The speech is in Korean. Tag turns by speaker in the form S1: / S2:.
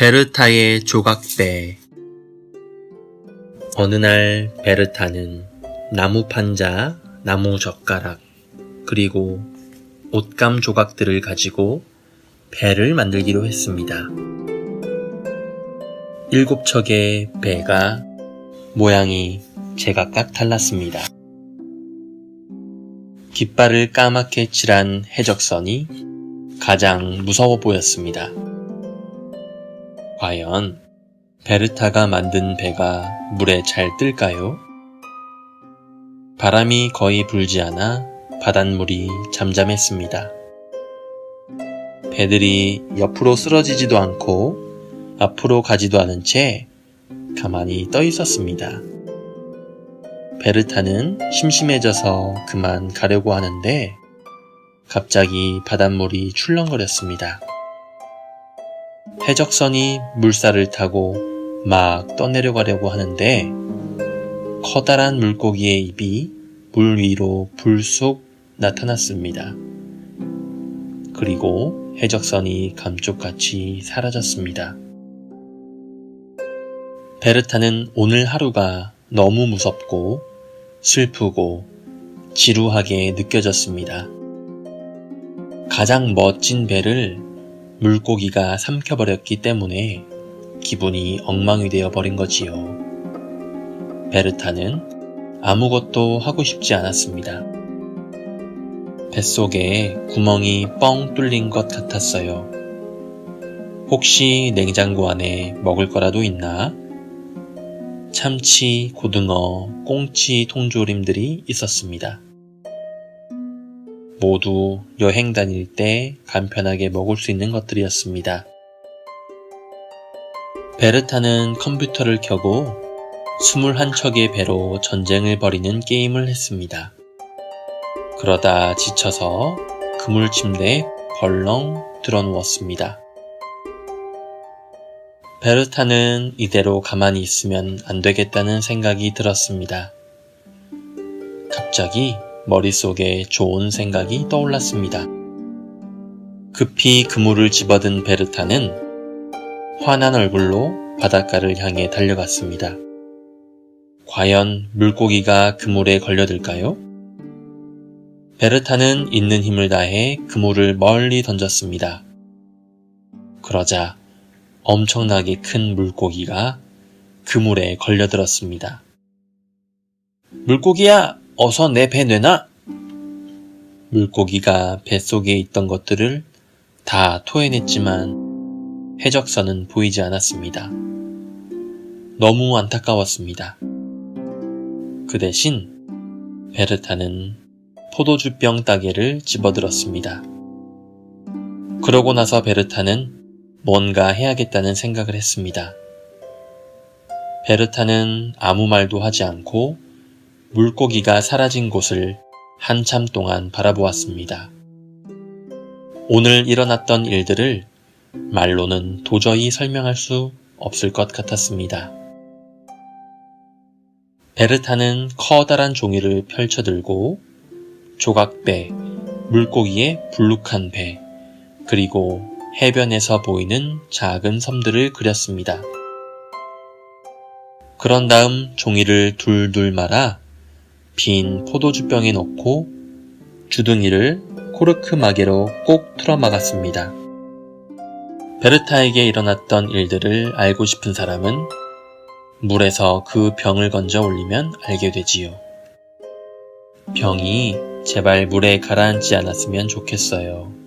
S1: 베르타의 조각배 어느 날 베르타는 나무 판자, 나무 젓가락, 그리고 옷감 조각들을 가지고 배를 만들기로 했습니다. 일곱 척의 배가 모양이 제각각 달랐습니다. 깃발을 까맣게 칠한 해적선이 가장 무서워 보였습니다. 과연 베르타가 만든 배가 물에 잘 뜰까요? 바람이 거의 불지 않아 바닷물이 잠잠했습니다. 배들이 옆으로 쓰러지지도 않고 앞으로 가지도 않은 채 가만히 떠 있었습니다. 베르타는 심심해져서 그만 가려고 하는데 갑자기 바닷물이 출렁거렸습니다. 해적선이 물살을 타고 막 떠내려가려고 하는데 커다란 물고기의 입이 물 위로 불쑥 나타났습니다. 그리고 해적선이 감쪽같이 사라졌습니다. 베르타는 오늘 하루가 너무 무섭고 슬프고 지루하게 느껴졌습니다. 가장 멋진 배를 물고기가 삼켜버렸기 때문에 기분이 엉망이 되어 버린 거지요. 베르타는 아무것도 하고 싶지 않았습니다. 뱃속에 구멍이 뻥 뚫린 것 같았어요. 혹시 냉장고 안에 먹을 거라도 있나? 참치, 고등어, 꽁치 통조림들이 있었습니다. 모두 여행 다닐 때 간편하게 먹을 수 있는 것들이었습니다. 베르타는 컴퓨터를 켜고 21척의 배로 전쟁을 벌이는 게임을 했습니다. 그러다 지쳐서 그물 침대에 벌렁 드러누웠습니다. 베르타는 이대로 가만히 있으면 안 되겠다는 생각이 들었습니다. 갑자기 머릿속에 좋은 생각이 떠올랐습니다. 급히 그물을 집어든 베르타는 화난 얼굴로 바닷가를 향해 달려갔습니다. 과연 물고기가 그물에 걸려들까요? 베르타는 있는 힘을 다해 그물을 멀리 던졌습니다. 그러자 엄청나게 큰 물고기가 그물에 걸려들었습니다. 물고기야! 어서 내 배 내놔! 물고기가 뱃속에 있던 것들을 다 토해냈지만 해적선은 보이지 않았습니다. 너무 안타까웠습니다. 그 대신 베르타는 포도주병 따개를 집어들었습니다. 그러고 나서 베르타는 뭔가 해야겠다는 생각을 했습니다. 베르타는 아무 말도 하지 않고 물고기가 사라진 곳을 한참 동안 바라보았습니다. 오늘 일어났던 일들을 말로는 도저히 설명할 수 없을 것 같았습니다. 베르타는 커다란 종이를 펼쳐들고 조각배, 물고기의 불룩한 배, 그리고 해변에서 보이는 작은 섬들을 그렸습니다. 그런 다음 종이를 둘둘 말아 빈 포도주 병에 넣고 주둥이를 코르크 마개로 꼭 틀어 막았습니다. 베르타에게 일어났던 일들을 알고 싶은 사람은 물에서 그 병을 건져 올리면 알게 되지요. 병이 제발 물에 가라앉지 않았으면 좋겠어요.